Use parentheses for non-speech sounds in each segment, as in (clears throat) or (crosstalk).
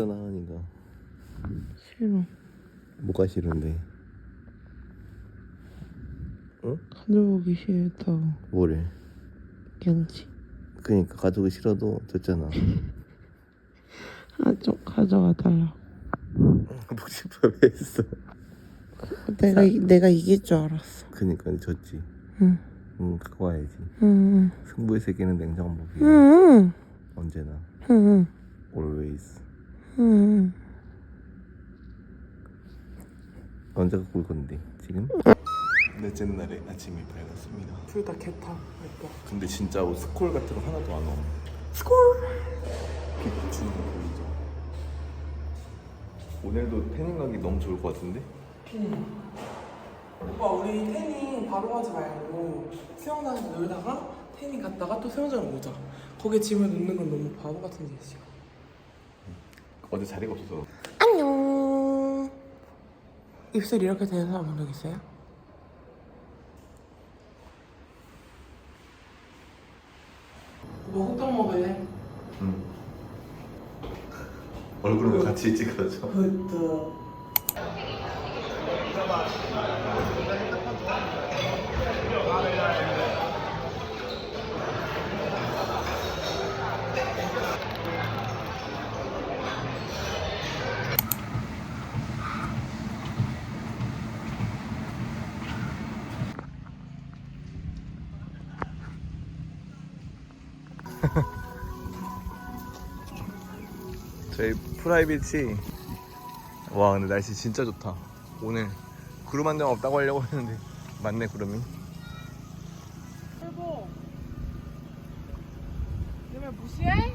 있잖아 하니까 싫어. 뭐가 싫은데 응? 가져오기 싫다. 뭐를 경치. 그니까 가족이 싫어도 됐잖아 (laughs) 아, 좀 가져와 달라. 복식밥 왜 했어 내가 이- 내가 이길 줄 알았어. 그니까 졌지 응. 응 갖고 와야지 응. 승부의 세계는 냉장고기 응. 언제나 응. always 응. 언제 갖고 올 건데 지금? 넷째 날에 아침이 밝았습니다 둘 다 개타. 예뻐. 근데 진짜 스콜 같은 거 하나도 안 와. 스콜. 빛 주는 거 보이죠? 오늘도 태닝 가기 너무 좋을 것 같은데? 오빠 우리 태닝 바로 가지 말고 수영장에서 놀다가 태닝 갔다가 또 수영장 오자. 거기에 짐을 놓는 건 너무 바보 같은 짓이야. 어제 자리가 없어서 안녕. 입술 이렇게 되는 사람 본적 있어요? 뭐 호떡 먹을래? 응. (laughs) 얼굴을 같이 찍어줘 호떡. 프라이빗이 와 근데 날씨 진짜 좋다 오늘 구름 한 점 없다고 하려고 했는데 맞네 구름이 여보. 얘네 무시해?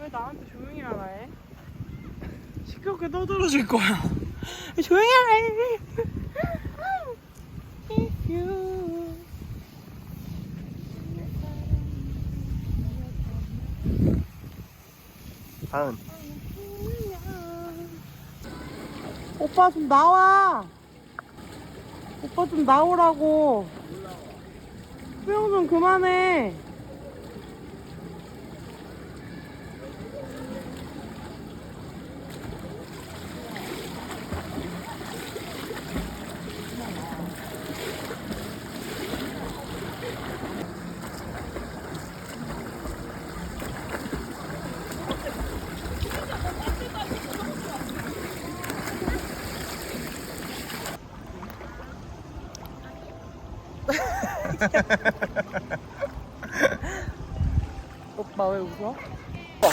왜 나한테 조용히 하라 해? 시끄럽게 떠들어질 거야. (laughs) 조용히 하라 해. (laughs) If you 다은 오빠 좀 나와. 오빠 좀 나오라고. 수영 좀 그만해. (laughs) 오빠 왜 웃어? 오빠.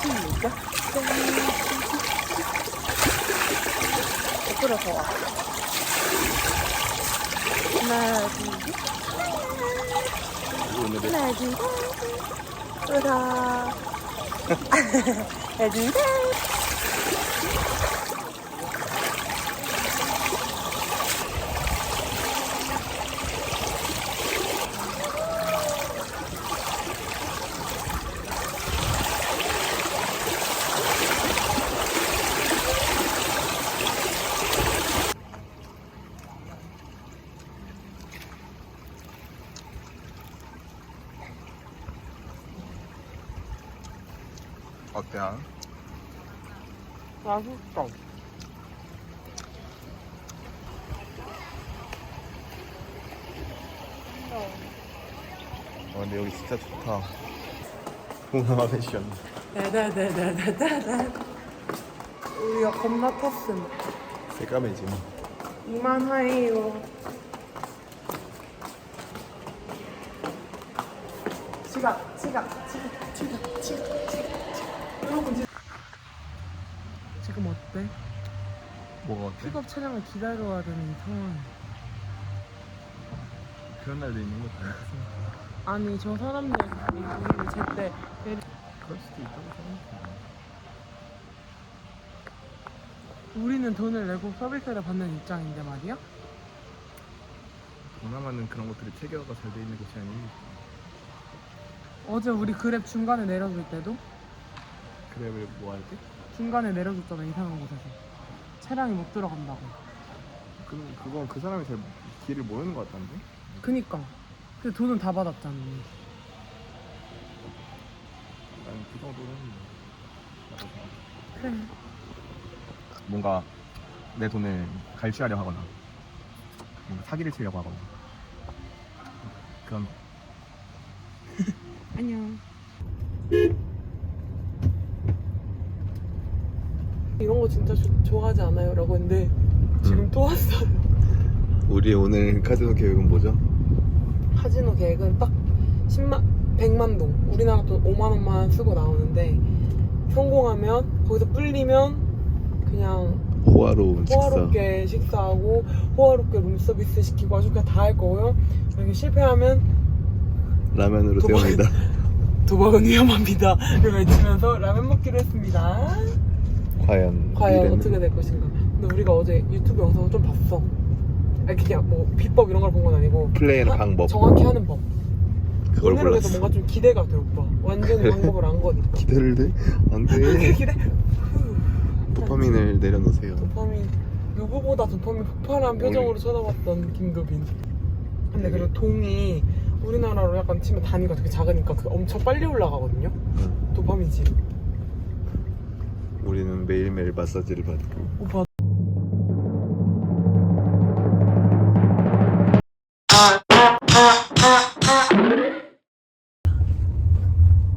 시작. 엎드려서 와. 하나, 둘, 셋. 하나, 둘, 셋. 으라. 하나, 둘, 셋. 어때? 맛있어. 어 근데 여기 진짜 좋다 동남아 패션 다다다다다다. 우리가 겁나 탔음. 새까매지 이만하에요. 지갑, 지갑, 지갑, 지갑, 지갑, 지갑. 여러분 지- 지금 어때? 뭐가 어때? 픽업 차량을 기다려야 되는 이 상황. 그런 날도 있는 것 같아 아니 저 사람들 우리를 제때 내리... 그럴 수도 있다고 생각해 우리는 돈을 내고 서비스를 받는 입장인데 말이야? 동남아는 그런 것들이 체계화가 잘 돼 있는 곳이 아니니 어제 우리 그랩 중간에 내려줄 때도 그래 왜뭐할 때? 중간에 내려줬잖아 이상한 곳에서 차량이 못 들어간다고 그, 그건 그 사람이 잘 길을 모르는 것 같던데? 그니까 근데 돈은 다 받았잖아. 나는 그 정도는 그래. 뭔가 내 돈을 갈취하려 하거나 뭔가 사기를 치려고 하거나 그런 (laughs) 안녕. 이런 거 진짜 조- 좋아하지 않아요? 라고 했는데 지금 음. 또 왔어요. 우리 오늘 카지노 계획은 뭐죠? 카지노 계획은 딱 10만, 100만 동. 우리나라 돈 5만 원만 쓰고 나오는데 성공하면 거기서 뿔리면 그냥 호화로운 호화롭게 식사하고 호화롭게 룸서비스 시키고 아주 그냥 다 할 거고요. 만약에 실패하면 라면으로 도박- 때웁니다 (laughs) 도박은 위험합니다. 이걸 외치면서 라면 먹기로 했습니다. 과연 과연 미래는? 어떻게 될 것인가. 근데 우리가 어제 유튜브 영상을 좀 봤어. 아니 그냥 뭐 비법 이런 걸 본 건 아니고 플레이하는 하- 방법 정확히 하는 법. 그걸 오늘은 그래서 몰랐어 뭔가 좀 기대가 돼 오빠. 완전히 방법을 안 거니까. 기대를 돼? 그 안돼 (laughs) 기대. 후. 도파민을 내려놓으세요 도파민 누구보다 도파민 폭발한 표정으로 쳐다봤던 김도빈. 근데 그리고 동이 우리나라로 약간 치면 단위가 되게 작으니까 그 엄청 빨리 올라가거든요. 응. 도파민 지 우리는 매일매일 마사지를 받고 오빠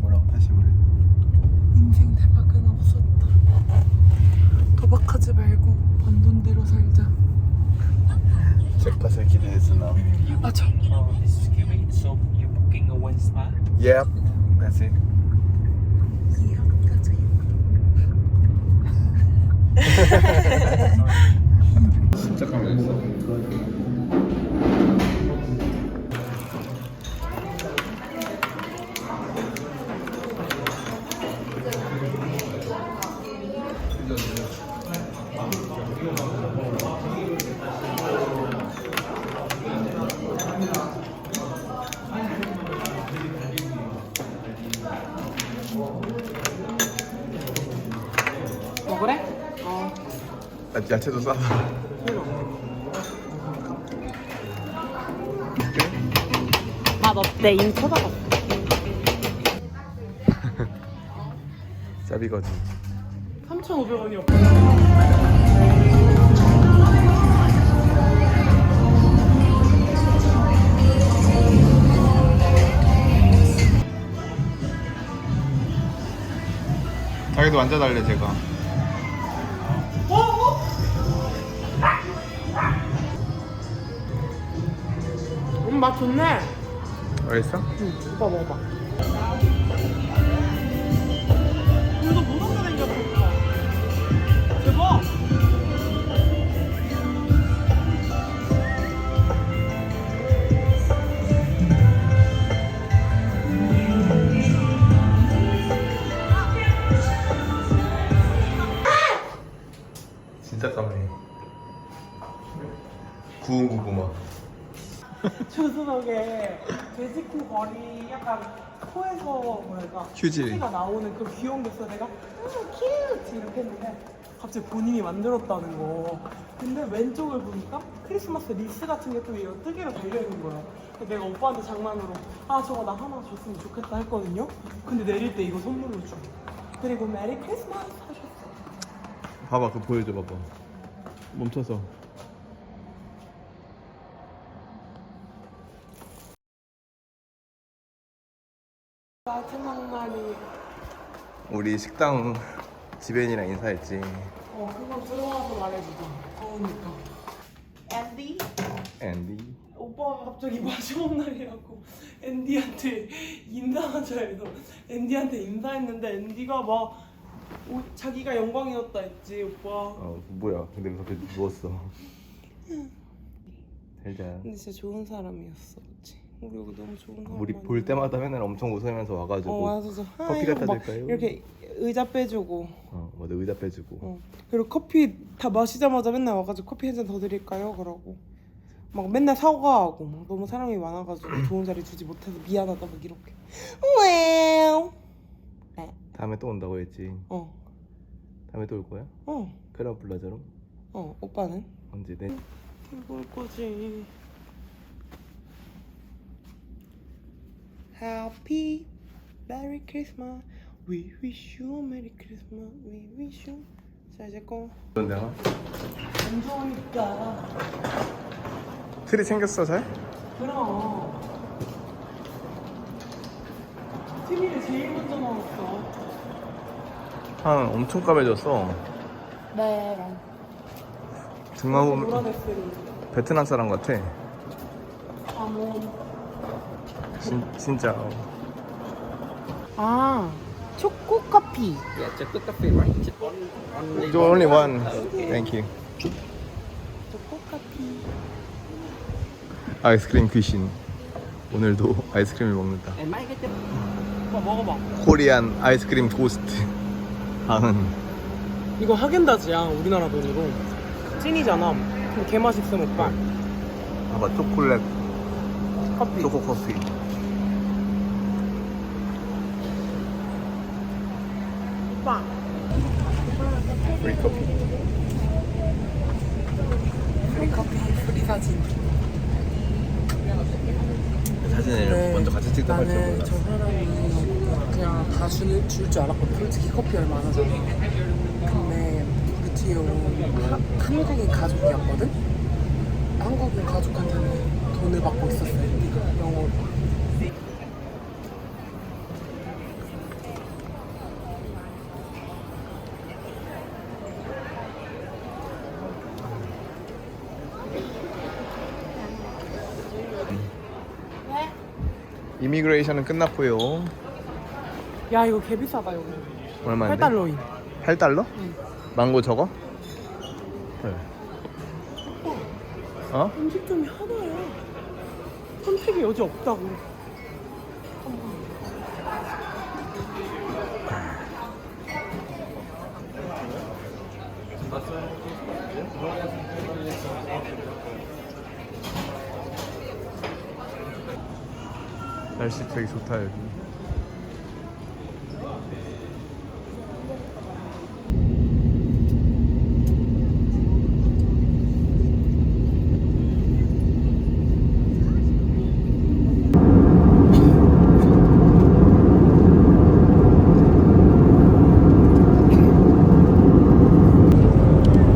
뭐라고 다시 말해 인생 대박은 없었다. 도박하지 말고 번 돈대로 살자. 잭팟을 기대했으나 아 저. Oh, spa? Yep That's it (laughs) 진짜 깜짝했어 야채도 싸맛 어때? 인 쳐다봤어. (laughs) 짭이거지 3,500원이요. 자기도 앉아달래 제가 맛 좋네. 맛있어? 응, 오빠 먹어봐. 조수석에 돼지코 거리 약간 코에서 뭐랄까 휴지. 피가 나오는 그 귀여운 게 있어 내가 음 큐트 이렇게 했는데 갑자기 본인이 만들었다는 거. 근데 왼쪽을 보니까 크리스마스 리스 같은 게또 얘가 뜨개로 달려있는 거야. 그래서 내가 오빠한테 장난으로 아 저거 나 하나 줬으면 좋겠다. 했거든요. 근데 내릴 때 이거 선물로 줘. 그리고 메리 크리스마스 하셨어. 봐봐 그거 보여줘 봐봐. 멈춰서 마지막 날이 우리 식당 지배인이랑 인사했지. 어 그거 들어와서 말해주자. 더우니까. 앤디? 앤디? 오빠가 갑자기 마지막 날이라고 앤디한테 인사하자 해서 앤디한테 인사했는데 앤디가 막 오, 자기가 영광이었다 했지 오빠. 어 뭐야. 근데 왜 갑자기 누웠어? (laughs) 잘자. 근데 진짜 좋은 사람이었어 그치? 우리 여기 너무 좋은 사람 우리 볼 때마다 맨날 엄청 웃으면서 와가지고 어 와서 커피 갖다 드릴까요? 이렇게 의자 빼주고 어 맞아 의자 빼주고 어. 그리고 커피 다 마시자마자 맨날 와가지고 커피 한 잔 더 드릴까요? 그러고 막 맨날 사과하고 막 너무 사람이 많아가지고 (clears throat) 좋은 자리 주지 못해서 미안하다 막 이렇게 와우 다음에 또 온다고 했지 어, 다음에 또 올 거야? 어, 크라운 플라자로? 어, 오빠는? 언제 내? 이거 올 거지 Happy Merry Christmas. We wish you a Merry Christmas. We wish you. 자 이제 거. 넌 내가 안 좋으니까. 트리 챙겼어 잘? 그럼. TV를 제일 먼저 넣었어. 한 엄청 까매졌어 네. 등하고 음. 노란색으로. 베트남 사람 같아 아몬. 진, 진짜 아 초코 커피. Yeah, chocolate coffee, right? Just one, only 저 only one thank you 초코 커피. 아이스크림 귀신 오늘도 아이스크림을 먹는다 And might get the 오빠 먹어봐. 코리안 아이스크림 토스트 방은 이거 하겐다즈야 우리나라 돈으로. 찐이잖아. 그럼 개 맛 있음 오빠. 봐봐 초콜릿 커피. 초코 커피 오빠. 프리 커피 프리 커피 프리 사진. 사진을 네. 먼저 같이 할줄 나는 몰랐어 저 사람이 그냥 다 줄 줄 알았거든. 솔직히 커피 얼마 안 하잖아. 근데 우리 뒤에 온 하- 한국인 가족이었거든. 한국인 가족한테는 돈을 받고 있었어요. 영어로. 이미그레이션은 끝났고요 야 이거 개 비싸다 여기. 얼마인데? 8달러인. 8달러? 응. 망고 저거? 네. 어? 음식점이 하나야. 선택이 여지 없다고. 날씨 되게 좋다 여기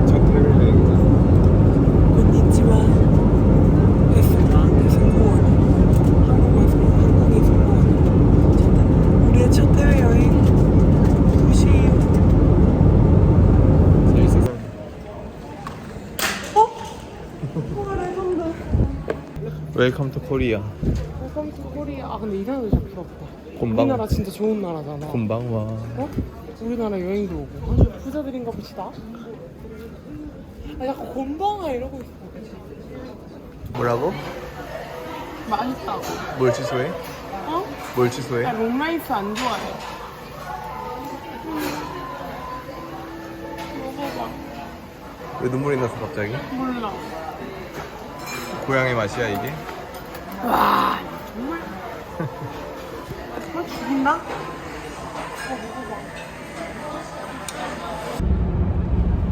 첫 해외여행 건니치와 했습니다. 승무원. 한국만 승무원, 한국인 승무원. 첫, 우리의 첫 해외 여행. 굿이에요. 재밌었어 어? 와 레전드. 웰컴 투 코리아 웰컴 투 코리아. 아 근데 이 나라도 진짜 부럽다. 곤방. 우리나라 진짜 좋은 나라잖아. 곤방와 어? 우리나라 여행도 오고. 아주 부자들인가 봅시다. 아 약간 곤방아 이러고 있어. 뭐라고? 맛있다고. 뭘 취소해? 어? 뭘 취소해? 나 롱라이스 안 좋아해. 먹어봐. 왜 눈물이 났어 갑자기? 몰라. 고향의 맛이야 이게? 와 정말 정말 죽인다? 어,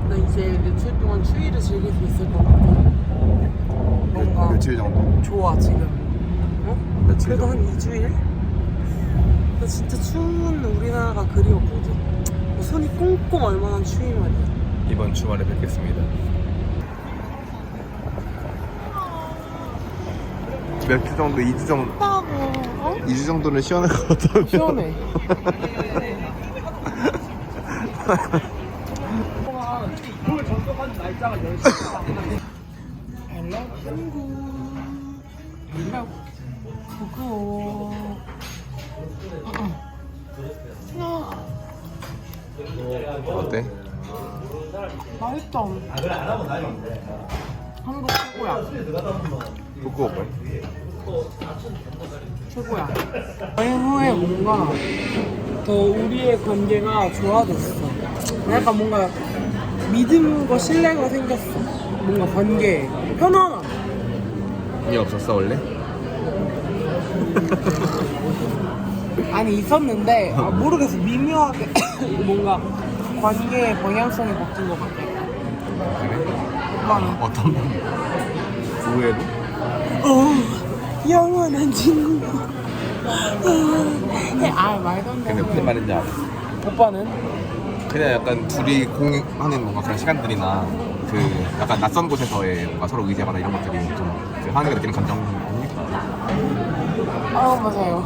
나 이제 며칠 동안 추위를 즐길 수 있을 것 같아. 뭔가 며칠 정도? 좋아 지금. 어? 며칠 그래도 정도? 한 2주일? 나 진짜 추운 우리나라가 그리웠거든. 뭐 손이 꽁꽁 얼마나 추위 말이야. 이번 주말에 뵙겠습니다 몇 주 정도? 2주 정도? 어? 2주 정도는 시원할 것 같다고 시원해. 한국 그거 어때? 맛있다 한국 최고야 북구오빠 최고야. 여행 후에 뭔가 더 우리의 관계가 좋아졌어. 약간 뭔가 믿음과 신뢰가 생겼어. 뭔가 관계에 편안함. 이 없었어 원래? 아니 있었는데 아, (laughs) 모르겠어. 미묘하게 (coughs) 뭔가 관계의 방향성이 바뀐 것 같아. 오빠는 어떤 분? 의외로? 어 영원한 친구 아 말도 안 근데 무슨 말인지 알아? 오빠는? 그냥 약간 둘이 공하는 뭔가 그런 시간들이나 그 약간 낯선 곳에서의 뭔가 서로 의지하거나 이런 것들이 좀그 하늘이가 느끼는 감정 아닙니까? 아 맞아요